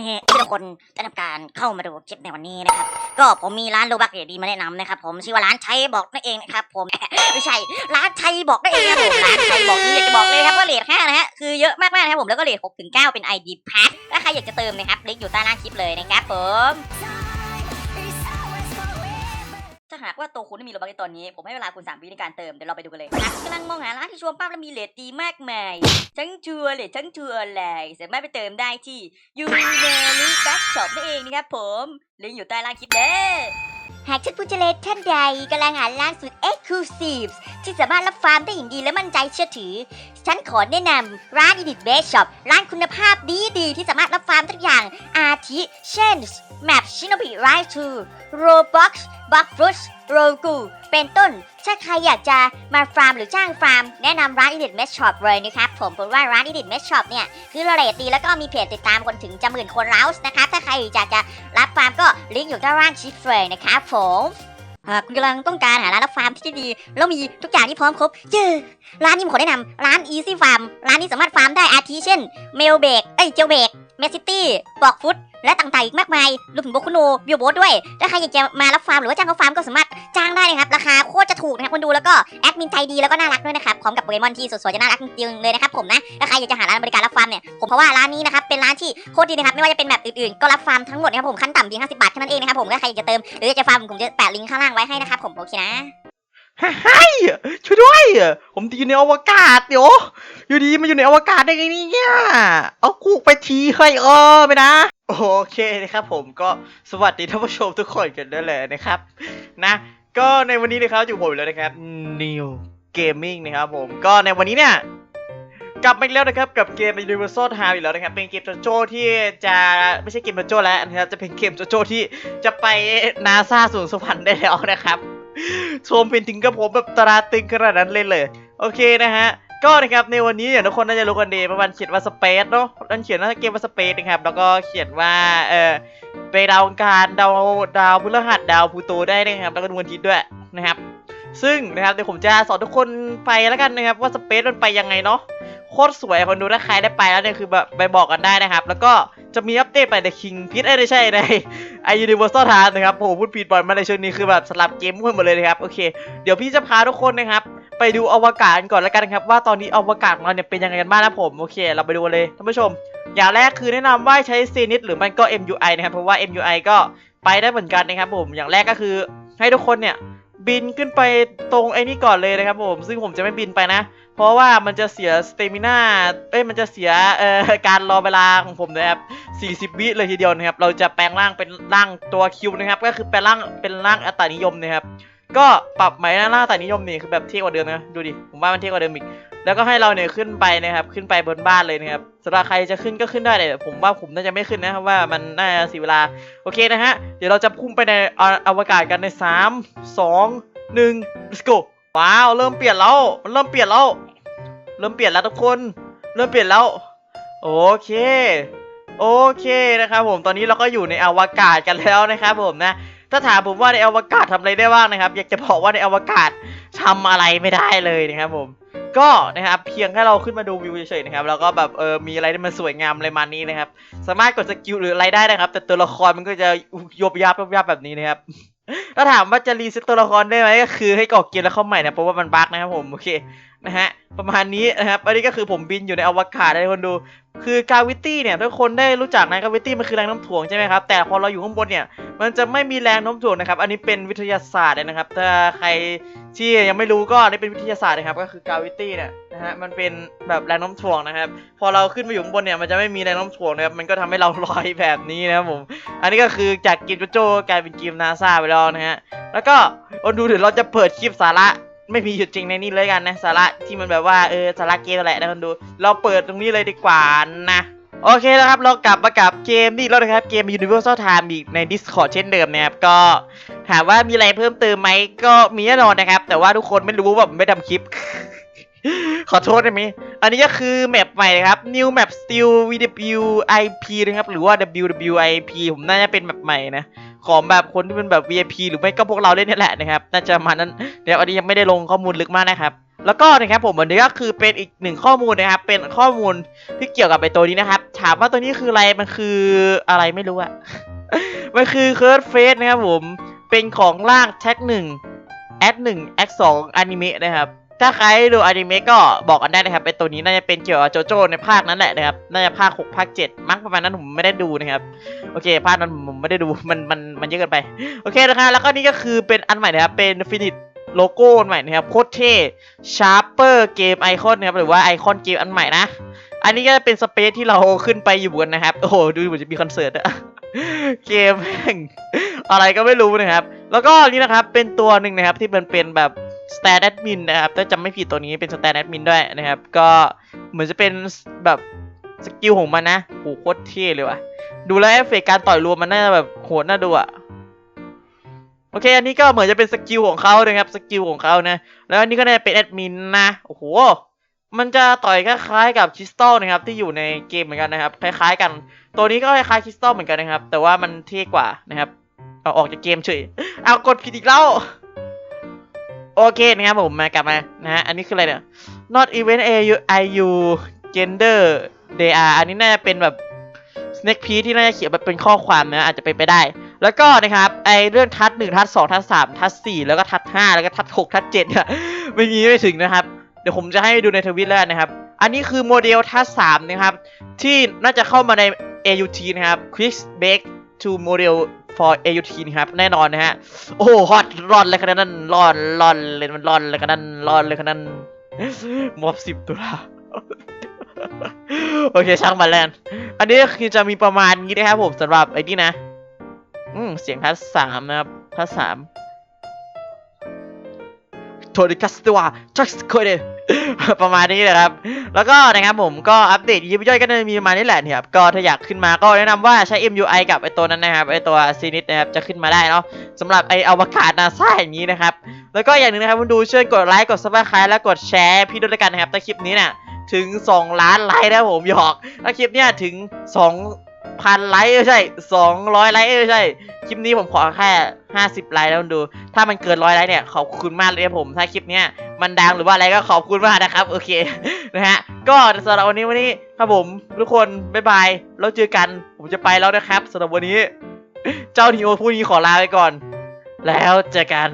นี้ทุกคนได้ทำการเข้ามาดูคลิปในวันนี้นะครับ ก็ผมมีร้านโลบักดีๆมาแนะนำนะครับ ผมชื่อว่าร้านชัยบอกนั่นเองนะครับ ผมไม่ใช่ร้านชัยบอกนั่นเองครับผมร้านชัยบอกนี่อยากจะบอกเลยครับว่าเลทห้านะฮะคือเยอะมากๆนะครับผมแล้วก็เลทหกถึงเก้าเป็น ID Pack ถ้าใครอยากจะเติมนะครับลิงก์อยู่ใต้ล่างคลิปเลยนะครับผม ถ้าหากว่าตัวคุณไม่มีโลบักในตอนนี้ ผมให้เวลาคุณ 3 วิในการเติม เดี๋ยวเราไปดูกันเลยหากกำลังมองหาร้านที่ชวร์ปั๊บและมีเลทดีมากมายทั้งชัวร์เลททั้งชัวร์เลยสามารถไปเติมได้ที่ยูเนลิแบ็กช็อปนั่นเองนะครับผม ลิงก์อยู่ใต้ล่างคลิปเด้อหากท่านผู้เจริญท่านใดกำลังหาร้านสุด Exclusive ที่สามารถรับฟาร์มได้อย่างดีและมั่นใจเชื่อถือ ฉันขอแนะนำร้าน Edit Base Shop ร้านคุณภาพดีดีๆที่สามารถรับฟาร์มทุกอย่าง ทิเช่น Map Shinobi Rise 2 Roblox b u g f r u t Roku เป็นต้น ถ้าใครอยากจะมาฟาร์มหรือจ้างฟาร์ม แนะนำร้าน Edit Mesh Shop เลยนะครับ ผมเพราะว่าร้าน Edit Mesh Shop เนี่ย คือเรทดีแล้วก็มีเพจติดตามคนถึงจะหมื่นคนแล้วนะครับ ถ้าใครอยากจะรับฟาร์มก็ลิงก์อยู่ด้านล่างคลิปเลยนะครับผมหากคุณกำลังต้องการหาร้านรับฟาร์มที่ดี แล้วมีทุกอย่างที่พร้อมครบเจอร้านนี้ผมขอแนะนำร้าน Easy Farm ร้านนี้สามารถฟาร์มได้อาทิเช่น เมลเบกเอ้ยเจลเบก เมซิตี้บอกฟุต และต่างๆอีกมากมายรวมถึงโบคุโนบิวโบด้วย ถ้าใครอยากจะมารับฟาร์มหรือว่าจ้างเขาฟาร์มก็สามารถจ้างได้นะครับ ราคาโคตรจะถูกนะครับคนดูแล้วก็แอดมินใจดีแล้วก็น่ารักด้วยนะครับพร้อมกับโปเกมอนที่สวยๆจะน่ารักจริงๆเลยนะครับผมนะถ้าใครอยากจะหาร้านบริการรับฟาร์มเนี่ยผมเพราะว่าร้านนี้นะครับเป็นร้านที่โคตรดีนะครับไม่ว่าจะเป็นแบบอื่นๆก็รับฟาร์มทั้งหมดนะครับผมขั้นต่ำเพียง50 บาทแค่นั้นเองนะครับผมถ้าใครอยากจะเติมหรืออยากจะฟาร์มผมจะแปะลิงก์ข้างล่างไว้ให้นะครับผมโอเคนะ เฮ้ยช่วยด้วย ผมติดอยู่ในอวกาศเดี๋ยวอยู่ดีมาอยู่ในอวกาศได้ไงเนี่ยเอากูไปทีเฮ้ยเออไปนะ โอเคนะครับผมก็สวัสดีท่านผู้ชมทุกคนกันด้วยเลยนะครับ นะ ก็ในวันนี้นะครับอยู่ผมแล้วนะครับ New Gaming นะครับผมก็ในวันนี้เนี่ยกลับมาอีกแล้วนะครับกับเกม Universal Time อีกแล้วนะครับเป็นเกมโจโจที่จะไม่ใช่เกมโจโจแล้วนะครับจะเป็นเกมโจโจที่จะไปนาซาสูงสวรรค์ได้แล้วนะครับ ชมเป็นถึงกับผมแบบตราตึงขนาดนั้นเลยเลย โอเคนะฮะก็นะครับในวันนี้เนี่ยทุกคนน่าจะรู้กันดีประมาณเขียนว่าสเปซเนาะนั่นเขียนว่าเกมว่าสเปซนะครับแล้วก็เขียนว่าเออไปดาวอังคารดาวดาวพฤหัสดาวพูโตได้นะครับแล้วก็ดวงอาทิตย์ด้วยนะครับ ซึ่งนะครับเดี๋ยวผมจะสอนทุกคนไปแล้วกันนะครับว่าสเปซมันไปยังไงเนาะ คตรสวยคนดูถ้าใครได้ไปแล้วเนี่ยคือแบบไปบอกกันได้นะครับ แล้วก็จะมีอัปเดตไปในคิงพิทเอ้ยไม่ใช่ในไอยูนิเวอร์แซลทานะครับโหพูดผิดบ่อยมากในช่วงนี้คือแบบสลับเกมมั่วหมดเลยนะครับโอเคเดี๋ยวพี่จะพาทุกคนนะครับไปดูอวกาศกันก่อนแล้วกันนะครับ ว่าตอนนี้อวกาศของเราเนี่ยเป็นยังไงกันบ้างนะผมโอเค เราไปดูกันเลยท่านผู้ชม อย่างแรกคือแนะนำว่าใช้ซีนิตหรือมันก็ MUI นะครับเพราะว่า MUI ก็ไปได้เหมือนกันนะครับผมอย่างแรกก็คือให้ทุกคนเนี่ย บินขึ้นไปตรงไอ้นี่ก่อนเลยนะครับผม ซึ่งผมจะไม่บินไปนะ เพราะว่ามันจะเสียสเตมิน่าเอ้ยมันจะเสียเอ่อการรอเวลาของผมนะครับ40 วิเลยทีเดียวนะครับ เราจะแปลงร่างเป็นร่างตัวคิวนะครับ ก็คือแปลงร่างเป็นร่างอัตานิยมนะครับ ก็ปรับใหม่นะร่างอัตานิยมนี่คือแบบเท่กว่าเดิมนะ ดูดิ ผมว่ามันเท่กว่าเดิมอีก แล้วก็ให้เราเนี่ยขึ้นไปนะครับ ขึ้นไปบนบ้านเลยนะครับสำหรับใครจะขึ้นก็ขึ้นได้แต่ผมว่าผมน่าจะไม่ขึ้นนะครับว่ามันน่าจะเสียเวลาโอเคนะฮะเดี๋ยวเราจะพุ่งไปในออวกาศกันใน 3 2 1 let's go ว้าวเริ่มเปลี่ยนแล้วมันเริ่มเปลี่ยนแล้วเริ่มเปลี่ยนแล้วทุกคน เริ่มเปลี่ยนแล้วโอเคโอเคนะครับผมตอนนี้เราก็อยู่ในอวกาศกันแล้วนะครับผมนะถ้าถามผมว่าในอวกาศทำอะไรได้บ้างนะครับ อยากจะบอกว่าในอวกาศทำอะไรไม่ได้เลยนะครับผม ก็นะครับเพียงแค่เราขึ้นมาดูวิวเฉยๆนะครับแล้วก็แบบเออมีอะไรที่มันสวยงามอะไรมานี้นะครับ สามารถกดสกิลหรืออะไรได้นะครับ แต่ตัวละครมันก็จะยบยับยบยับแบบนี้นะครับถ้าถามว่าจะรีเซ็ตตัวละครได้ไหมก็คือให้กรอกเกมแล้วเข้าใหม่นะเพราะว่ามันบั๊กนะครับผมโอเคนะฮะประมาณนี้นะครับอันนี้ก็คือผมบินอยู่ในอวกาศให้คนดู คือกาวิตี้เนี่ยทุกคนได้รู้จักนะกาวิตี้มันคือแรงโน้ำถ่วงใช่ไหมครับแต่พอเราอยู่ข้างบนเนี่ยมันจะไม่มีแรงโน้มถ่วงนะครับ อันนี้เป็นวิทยาศาสตร์นะครับ ถ้าใครที่ยังไม่รู้ก็อันนี่เป็นวิทยาศาสตร์นะครับ ก็คือกาวิตี้เนี่ยนะฮะมันเป็นแบบแรงโน้มถ่วงนะครับ พอเราขึ้นไปอยู่ข้างบนเนี่ยมันจะไม่มีแรงโน้มถ่วงนะครับมันก็ทำให้เราลอยแบบนี้นะครับผมอันนี้ก็คือจากเกมโจโจกลายเป็นเกมนาซาไปแล้วนะฮะแล้วก็ดูเดี๋ยวเราจะเปิดคลิปสาระ ไม่มีอยู่จริงในนี้เลยกันนะ สาระที่มันแบบว่าเออสาระเกมแหละนะคนดู เราเปิดตรงนี้เลยดีกว่านะโอเคนะครับ เรากลับมากับเกมนี่แล้วนะครับ เกม Universal Time อีกใน Discord เช่นเดิมนะครับ ก็ถามว่ามีอะไรเพิ่มเติมไหมก็มีแน่นอนนะครับ แต่ว่าทุกคนไม่รู้ว่าผมไม่ทำคลิป ขอโทษได้ไหมอันนี้ก็คือแมปใหม่นะครับ New Map Steel WWIP นะครับ หรือว่า WWIP ผมน่าจะเป็นแมปใหม่นะ ของแบบคนที่เป็นแบบ VIP หรือไม่ก็พวกเราเล่นนี่แหละนะครับน่าจะมานั้นเดี๋ยวอันนี้ยังไม่ได้ลงข้อมูลลึกมากนะครับแล้วก็นะครับผมวันนี้ก็คือเป็นอีกหนึ่งข้อมูลนะครับ เป็นข้อมูลที่เกี่ยวกับไอตัวนี้นะครับ ถามว่าตัวนี้คืออะไรมันคืออะไรไม่รู้อะมันคือเคิร์ดเฟสนะครับผมเป็นของล่างแท็กหนึ่งแอดหนึ่งแอดสองอนิเมะนะครับ ถ้าใครดูอนิเมะก็บอกกันได้นะครับไอตัวนี้น่าจะเป็นเกี่ยวกับโจโจ้ในภาคนั้นแหละนะครับน่าจะภาคหกภาคเจ็ดมั้งประมาณนั้นผมไม่ได้ดูนะครับโอเคภาคนั้นผมไม่ได้ดูมันมันมันเยอะเกินไปโอเคนะครับแล้วก็นี่ก็คือเป็นอันใหม่นะครับเป็นฟินิชโลโก้ใหม่นะครับโคตรเท่ชาร์เปอร์เกมไอคอนนะครับหรือว่าไอคอนเกมอันใหม่นะ อันนี้ก็จะเป็นสเปซที่เราขึ้นไปอยู่บนนะครับ โอ้โหดูเหมือนจะมีคอนเสิร์ตอะเกมแม่งอะไรก็ไม่รู้นะครับ แล้วก็นี่นะครับเป็นตัวหนึ่งนะครับที่มันเป็นแบบ สแตน d อดมินนะครับถ้าจำไม่ผิดตัวนี้เป็นสแตน d อดมินด้วยนะครับ ก็เหมือนจะเป็นแบบสกิลของมันนะโหโคตรเท่เลยว่ะ ดูแล้วเอฟเฟกต์การต่อยรวมมันน่าจะแบบโหดน่าดูอะโอเค อันนี้ก็เหมือนจะเป็นสกิลของเขานะครับ สกิลของเขานะ แล้วอันนี้ก็น่าจะเป็นแอดมินนะ โอ้โห มันจะต่อยคล้ายๆกับคริสตัลนะครับ ที่อยู่ในเกมเหมือนกันนะครับ คล้ายๆกัน ตัวนี้ก็คล้ายๆคริสตัลเหมือนกันนะครับ แต่ว่ามันเท่กว่านะครับ เอาออกจากเกมเฉย เอากดผิดอีกแล้ว โอเคนะครับผมมากลับมานะฮะอันนี้คืออะไรเนี่ย not event AU IU gender they are อันนี้น่าจะเป็นแบบ snake p ที่น่าจะเขียนแบบเป็นข้อความนะอาจจะเป็นไปได้ แล้วก็นะครับไอเรื่องทัดหนึ่งทัดสองทัดสามทัดสี่แล้วก็ทัดห้าแล้วก็ทัดหกทัดเจ็ดเนี่ยไม่มีไม่ถึงนะครับ เดี๋ยวผมจะให้ดูในทวิตแล้วกันนะครับ อันนี้คือโมเดลทัดสามนะครับ ที่น่าจะเข้ามาใน AUT นะครับ Quick Bake to Model for AUT นะครับแน่นอนนะฮะ โอ้โหฮอตร้อนเลยขนาดนั้นร้อนร้อนเลยมันร้อนเลยขนาดนั้นร้อนเลยขนาดนั้นมอบสิบตุลาโอเคช่างมันแล้วกันอันนี้คือจะมีประมาณนี้นะครับผมสำหรับไอ้นี่นะ อืมเสียงทัดสามนะครับทัดสามโทริคัสตัวจักสโคเด ประมาณนี้นะครับ แล้วก็นะครับผมก็อัปเดตยิบย่อยก็จะมีประมาณนี้แหละเนี่ยครับก็ถ้าอยากขึ้นมาก็แนะนำว่าใช้ MUI กับไอตัวนั้นนะครับไอตัวซีนิตนะครับจะขึ้นมาได้เนาะสำหรับไออวกาศนาซาอย่างนี้นะครับ แล้วก็อย่างหนึ่งนะครับคุณดูช่วยกดไลค์กดซับสไครต์และกดแชร์พี่ด้วยกันนะครับถ้าคลิปนี้เนี่ยถึง 2 ล้านไลค์นะผมหยอกถ้าคลิปเนี่ยถึง 2,000ไลค์ไม่ใช่200ไลค์ไม่ใช่ คลิปนี้ผมขอแค่50ไลค์แล้วคุณดู ถ้ามันเกินร้อยไลค์เนี่ยขอบคุณมากเลยครับผม ถ้าคลิปเนี้ยมันดังหรือว่าอะไรก็ขอบคุณมากนะครับ โอเค นะฮะ ก็สำหรับวันนี้วันนี้ครับผมทุกคน บ๊ายบาย แล้วเจอกัน ผมจะไปแล้วนะครับสำหรับวันนี้ เจ้าทีโอผู้นี้ขอลาไปก่อน แล้วเจอกัน